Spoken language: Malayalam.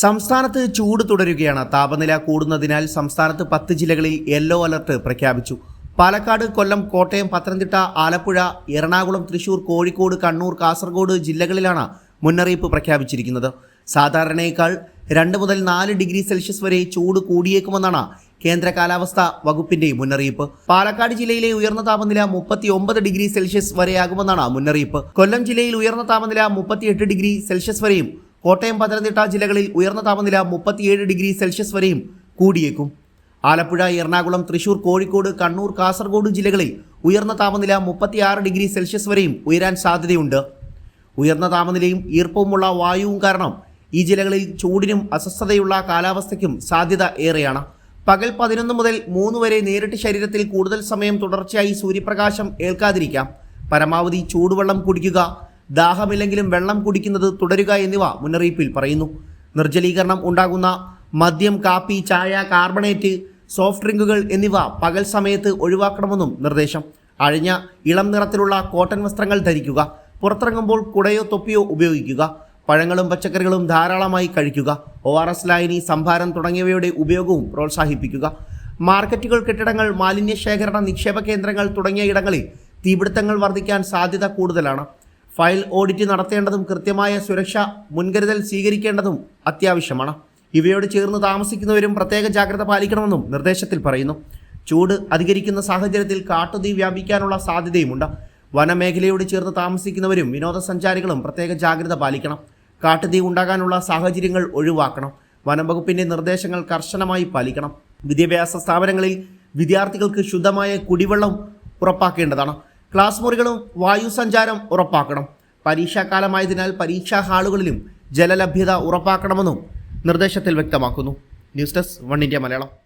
സംസ്ഥാനത്ത് ചൂട് തുടരുകയാണ്. താപനില കൂടുന്നതിനാൽ സംസ്ഥാനത്ത് പത്ത് ജില്ലകളിൽ യെല്ലോ അലർട്ട് പ്രഖ്യാപിച്ചു. പാലക്കാട് കൊല്ലം കോട്ടയം പത്തനംതിട്ട ആലപ്പുഴ എറണാകുളം തൃശൂർ കോഴിക്കോട് കണ്ണൂർ കാസർഗോഡ് ജില്ലകളിലാണ് മുന്നറിയിപ്പ് പ്രഖ്യാപിച്ചിരിക്കുന്നത്. സാധാരണയേക്കാൾ രണ്ട് മുതൽ നാല് ഡിഗ്രി സെൽഷ്യസ് വരെ ചൂട് കൂടിയേക്കുമെന്നാണ് കേന്ദ്ര കാലാവസ്ഥാ വകുപ്പിന്റെ മുന്നറിയിപ്പ്. പാലക്കാട് ജില്ലയിലെ ഉയർന്ന താപനില മുപ്പത്തി ഒമ്പത് ഡിഗ്രി സെൽഷ്യസ് വരെയാകുമെന്നാണ് മുന്നറിയിപ്പ്. കൊല്ലം ജില്ലയിൽ ഉയർന്ന താപനില മുപ്പത്തിയെട്ട് ഡിഗ്രി സെൽഷ്യസ് വരെയും കോട്ടയം പത്തനംതിട്ട ജില്ലകളിൽ ഉയർന്ന താപനില മുപ്പത്തിയേഴ് ഡിഗ്രി സെൽഷ്യസ് വരെയും കൂടിയേക്കും. ആലപ്പുഴ എറണാകുളം തൃശൂർ കോഴിക്കോട് കണ്ണൂർ കാസർഗോഡ് ജില്ലകളിൽ ഉയർന്ന താപനില മുപ്പത്തിയാറ് ഡിഗ്രി സെൽഷ്യസ് വരെയും ഉയരാൻ സാധ്യതയുണ്ട്. ഉയർന്ന താപനിലയും ഈർപ്പവുമുള്ള വായുവും കാരണം ഈ ജില്ലകളിൽ ചൂടിനും അസ്വസ്ഥതയുള്ള കാലാവസ്ഥയ്ക്കും സാധ്യത ഏറെയാണ്. പകൽ പതിനൊന്ന് മുതൽ മൂന്ന് വരെ നേരിട്ട് ശരീരത്തിൽ കൂടുതൽ സമയം തുടർച്ചയായി സൂര്യപ്രകാശം ഏൽക്കാതിരിക്കാം. പരമാവധി ചൂടുവെള്ളം കുടിക്കുക ദാഹമില്ലെങ്കിലും വെള്ളം കുടിക്കുന്നത് തുടരുക എന്നിവ മുന്നറിയിപ്പിൽ പറയുന്നു. നിർജലീകരണം ഉണ്ടാകുന്ന മദ്യം കാപ്പി ചായ കാർബണേറ്റ് സോഫ്റ്റ് ഡ്രിങ്കുകൾ എന്നിവ പകൽ സമയത്ത് ഒഴിവാക്കണമെന്നും നിർദ്ദേശം. അഴിഞ്ഞ ഇളം നിറത്തിലുള്ള കോട്ടൺ വസ്ത്രങ്ങൾ ധരിക്കുക പുറത്തിറങ്ങുമ്പോൾ കുടയോ തൊപ്പിയോ ഉപയോഗിക്കുക പഴങ്ങളും പച്ചക്കറികളും ധാരാളമായി കഴിക്കുക ഒ ആർ എസ് ലായനി സംഭാരം തുടങ്ങിയവയുടെ ഉപയോഗവും പ്രോത്സാഹിപ്പിക്കുക. മാർക്കറ്റുകൾ കെട്ടിടങ്ങൾ മാലിന്യ ശേഖരണ നിക്ഷേപ കേന്ദ്രങ്ങൾ തുടങ്ങിയ ഇടങ്ങളിൽ തീപിടുത്തങ്ങൾ വർദ്ധിക്കാൻ സാധ്യത കൂടുതലാണ്. ഫയൽ ഓഡിറ്റ് നടത്തേണ്ടതും കൃത്യമായ സുരക്ഷ മുൻകരുതൽ സ്വീകരിക്കേണ്ടതും അത്യാവശ്യമാണ്. ഇവയോട് ചേർന്ന് താമസിക്കുന്നവരും പ്രത്യേക ജാഗ്രത പാലിക്കണമെന്നും നിർദ്ദേശത്തിൽ പറയുന്നു. ചൂട് അധികരിക്കുന്ന സാഹചര്യത്തിൽ കാട്ടുതീ വ്യാപിക്കാനുള്ള സാധ്യതയുമുണ്ട്. വനമേഖലയോട് ചേർന്ന് താമസിക്കുന്നവരും വിനോദസഞ്ചാരികളും പ്രത്യേക ജാഗ്രത പാലിക്കണം. കാട്ടുതീ ഉണ്ടാകാനുള്ള സാഹചര്യങ്ങൾ ഒഴിവാക്കണം. വനംവകുപ്പിന്റെ നിർദ്ദേശങ്ങൾ കർശനമായി പാലിക്കണം. വിദ്യാഭ്യാസ സ്ഥാപനങ്ങളിൽ വിദ്യാർത്ഥികൾക്ക് ശുദ്ധമായ കുടിവെള്ളം ഉറപ്പാക്കേണ്ടതാണ്. ക്ലാസ് മുറികളും വായു സഞ്ചാരം ഉറപ്പാക്കണം. പരീക്ഷാകാലമായതിനാൽ പരീക്ഷാ ഹാളുകളിലും ജലലഭ്യത ഉറപ്പാക്കണമെന്നും നിർദ്ദേശത്തിൽ വ്യക്തമാക്കുന്നു. News desk one India Malayalam.